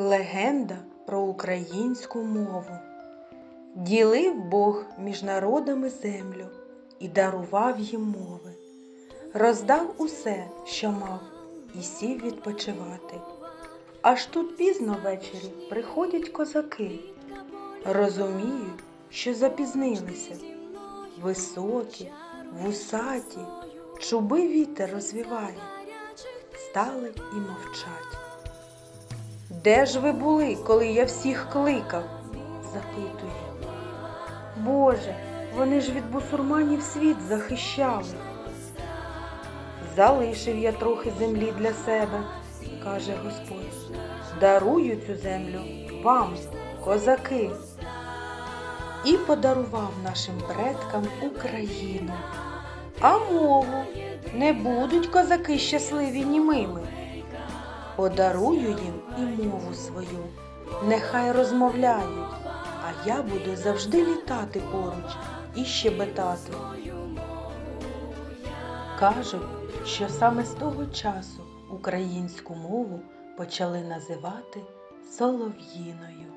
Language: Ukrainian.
Легенда про українську мову. Ділив Бог між народами землю і дарував їм мови. Роздав усе, що мав, і сів відпочивати. Аж тут пізно ввечері приходять козаки. Розуміють, що запізнилися. Високі, вусаті, чуби вітер розвіває. Стали і мовчать. Де ж ви були, коли я всіх кликав? запитує. Боже, вони ж від бусурманів світ захищали. Залишив я трохи землі для себе, каже Господь. Дарую цю землю вам, козаки. І подарував нашим предкам Україну. А мову не будуть козаки щасливі німими. Подарую їм і мову свою, нехай розмовляють, а я буду завжди літати поруч і щебетати. Кажуть, що саме з того часу українську мову почали називати солов'їною.